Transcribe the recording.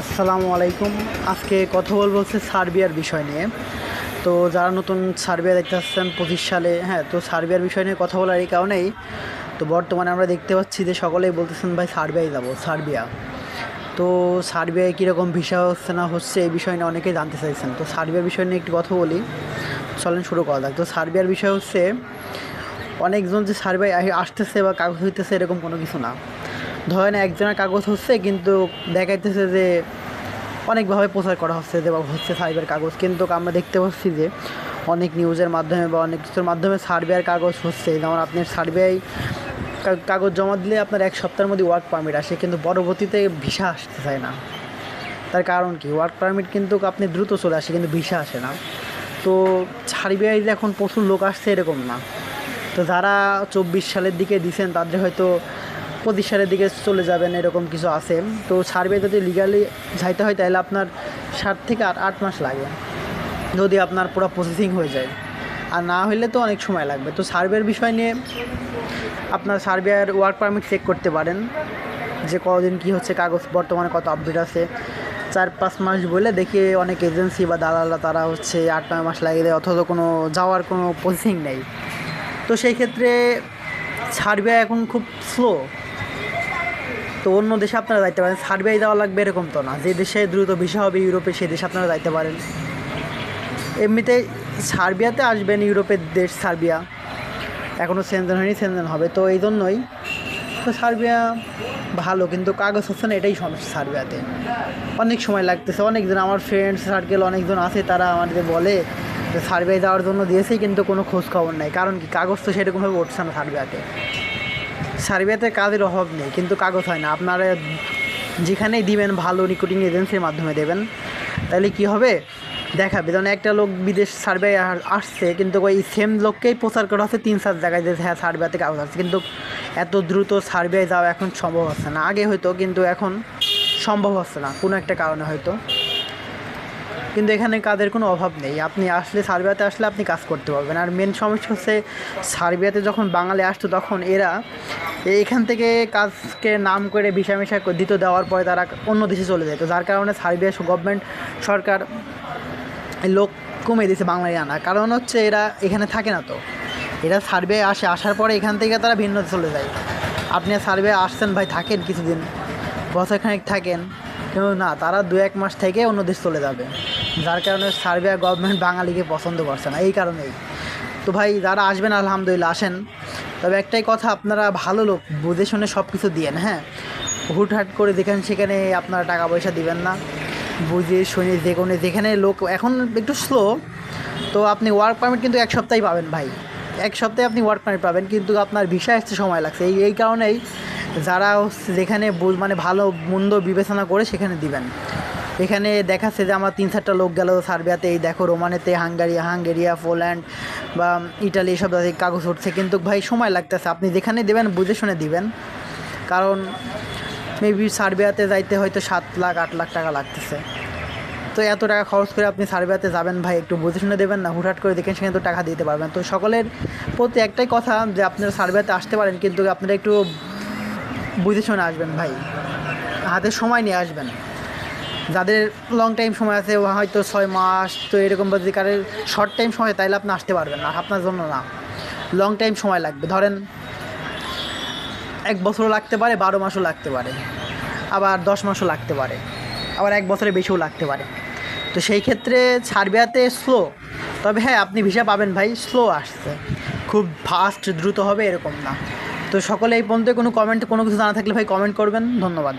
আসসালামু আলাইকুম। আজকে কথা বলব হচ্ছে সার্বিয়ার বিষয় নিয়ে। তো যারা নতুন সার্বিয়া দেখতে আসছেন, পঁচিশ সালে হ্যাঁ তো সার্বিয়ার বিষয় নিয়ে কথা বলার এই কারণেই তো বর্তমানে আমরা দেখতে পাচ্ছি যে সকলেই বলতেছেন, ভাই, সার্বিয়ায় যাব, সার্বিয়া। তো সার্বিয়ায় কীরকম ভিসা হচ্ছে না হচ্ছে এই বিষয় নিয়ে অনেকেই জানতে চাইছেন। তো সার্বিয়ার বিষয় নিয়ে একটু কথা বলি। চলেন শুরু করা যাক। তো সার্বিয়ার বিষয় হচ্ছে, অনেকজন যে সার্ভে আসতেছে বা কাগজ হইতেছে এরকম কোনো কিছু না। ধরেন একজনের কাগজ হচ্ছে, কিন্তু দেখাইতেছে যে অনেকভাবে প্রচার করা হচ্ছে যে হচ্ছে সার্ভের কাগজ। কিন্তু আমরা দেখতে পাচ্ছি যে অনেক নিউজের মাধ্যমে বা অনেক কিছুর মাধ্যমে সার্ভের কাগজ হচ্ছে। যেমন আপনি সার্ভেয় কাগজ জমা দিলে আপনার এক সপ্তাহের মধ্যে ওয়ার্ক পারমিট আসে, কিন্তু পরবর্তীতে ভিসা আসতে চায় না। তার কারণ কি? ওয়ার্ক পারমিট কিন্তু আপনি দ্রুত চলে আসে, কিন্তু ভিসা আসে না। তো সার্বিয়ায় যে এখন প্রচুর লোক আসছে এরকম না। তো যারা চব্বিশ সালের দিকে দিছেন, তাদের হয়তো পঁচিশ দিকে চলে যাবেন, এরকম কিছু আছে। তো সার্ভে যদি লিগালি যাইতে হয়, তাহলে আপনার সাত থেকে আট আট মাস লাগে। যদি আপনার পুরো প্রসেসিং হয়ে যায়। আর না হলে তো অনেক সময় লাগবে। তো সার্ভের বিষয় নিয়ে আপনার সার্ভেয়ার ওয়ার্ক পারমিট চেক করতে পারেন। যে কদিন কী হচ্ছে, কাগজ বর্তমানে কত আপডেট আছে। চার পাঁচ মাস বলে দেখি অনেক এজেন্সি বা দালালরা তারা হচ্ছে আট নয় মাস লাগিয়ে দেয়, অথচ কোনো যাওয়ার কোনো প্রসেসিং নেই। তো সেই ক্ষেত্রে সার্ভে এখন খুব স্লো তো অন্য দেশে আপনারা যাইতে পারেন, সার্বিয়ায় যাওয়া লাগবে এরকম তো না। যে দেশে দ্রুত ভিসা হবে ইউরোপে সেই দেশে আপনারা যাইতে পারেন। এমনিতে সার্বিয়াতে আসবেন, ইউরোপের দেশ সার্বিয়া। এখনও সেনজেন হয়নি, সেনজেন হবে, তো এই জন্যই তো সার্বিয়া ভালো, কিন্তু কাগজ হচ্ছে না, এটাই সমস্যা সার্বিয়াতে। অনেক সময় লাগতেছে, অনেকজন, আমার ফ্রেন্ডস সার্কেল অনেকজন আছে, তারা আমাদের বলে যে সার্বিয়ায় যাওয়ার জন্য দিয়েছেই কিন্তু কোনো খোঁজ খবর নাই। কারণ কি, কাগজ তো সেরকমভাবে উঠছে না সার্বিয়াতে। সার্বিয়াতে কাজের অভাব নেই, কিন্তু কাগজ হয় না। আপনারা যেখানেই দিবেন, ভালো নিকটিং এজেন্সির মাধ্যমে দেবেন। তাহলে কি হবে? দেখাবে। যেমন একটা লোক বিদেশ সার্ভে আসছে, কিন্তু ওই সেম লোককেই প্রচার করা হচ্ছে তিন, চার জায়গায় যে হ্যাঁ সার্বিয়াতে কাগজ আসছে কিন্তু এত দ্রুত সার্বিয়ায় যাওয়া এখন সম্ভব হচ্ছে না। আগে হয়তো কিন্তু এখন সম্ভব হচ্ছে না, কোনো একটা কারণে হয়তো। কিন্তু এখানে কাজের কোনো অভাব নেই। আপনি আসলে সার্বিয়াতে আসলে আপনি কাজ করতে পারবেন। আর মেন সমস্যা হচ্ছে, সার্বিয়াতে যখন বাঙালি আসতো, তখন এরা এখান থেকে কাজকে নাম করে মিশা দিত দেওয়ার পরে তারা অন্য দেশে চলে যেত যার কারণে সার্বিয়া গভর্নমেন্ট সরকার লোক কমে দিয়েছে বাংলায় আনা কারণ হচ্ছে এরা এখানে থাকে না তো। এরা সার্ভে আসে, আসার পরে এখান থেকে তারা ভিন্ন চলে যায়। আপনি সার্ভে আসছেন ভাই, থাকেন কিছুদিন, বছরখানেক থাকেন, কিন্তু না, তারা দু এক মাস থেকে অন্য দেশ চলে যাবে। যার কারণে সার্বিয়া গভর্নমেন্ট বাঙালিকে পছন্দ করছে না, এই কারণেই। তো ভাই, যারা আসবেন, আলহামদুলিল্লাহ, আসেন। তবে একটাই কথা, আপনারা ভালো লোক, বুঝে শুনে সব কিছু দিয়েন হ্যাঁ? হুটহাট করে যেখানে সেখানে আপনারা টাকা পয়সা দিবেন না। বুঝে শুনে যে কোনো, যেখানে লোক, এখন একটু স্লো তো আপনি ওয়ার্ক পারমিট কিন্তু এক সপ্তাহে পাবেন ভাই। এক সপ্তাহে আপনি ওয়ার্ক পারমিট পাবেন, কিন্তু আপনার ভিসা আসতে সময় লাগছে। এই এই কারণেই যারা যেখানে মানে ভালো, মন্দ বিবেচনা করে সেখানে দিবেন। এখানে দেখাচ্ছে যে আমার তিন চারটা লোক গেল সার্বিয়াতে, এই দেখো রোমানেতে, হাঙ্গারি, হাঙ্গেরিয়া, পোল্যান্ড বা ইটালি, এসব জায়গায় কাগজ উঠছে। কিন্তু ভাই, সময় লাগতেছে। আপনি যেখানে দেবেন, বুঝে শুনে দিবেন। কারণ মেবি সার্বিয়াতে যাইতে হয়তো সাত লাখ, আট লাখ টাকা লাগতেছে। তো এত টাকা খরচ করে আপনি সার্বিয়াতে যাবেন ভাই, একটু বুঝে শুনে দেবেন না। হুটহাট করে দেখেন, সেখানে তো টাকা দিতে পারবেন। তো সকলের প্রতি একটাই কথা যে আপনারা সার্বিয়াতে আসতে পারেন, কিন্তু আপনারা একটু বুঝে শুনে আসবেন ভাই। হাতে সময় নিয়ে আসবেন। যাদের লং টাইম সময় আছে হয়তো ছয় মাস, তো এরকম বা যে কারের শর্ট টাইম সময় তাইলে আপনি আসতে পারবেন না আপনার জন্য না। লং টাইম সময় লাগবে। ধরেন, এক বছরও লাগতে পারে, বারো মাসও লাগতে পারে, আবার দশ মাসও লাগতে পারে, আবার এক বছরের বেশিও লাগতে পারে। তো সেই ক্ষেত্রে সার্বিয়াতে স্লো তবে হ্যাঁ আপনি ভিসা পাবেন ভাই স্লো আসছে। খুব ফাস্ট দ্রুত হবে, এরকম না। তো সকলে এই পর্যন্ত কোনো কমেন্ট কোনো কিছু জানা থাকলে ভাই কমেন্ট করবেন। ধন্যবাদ।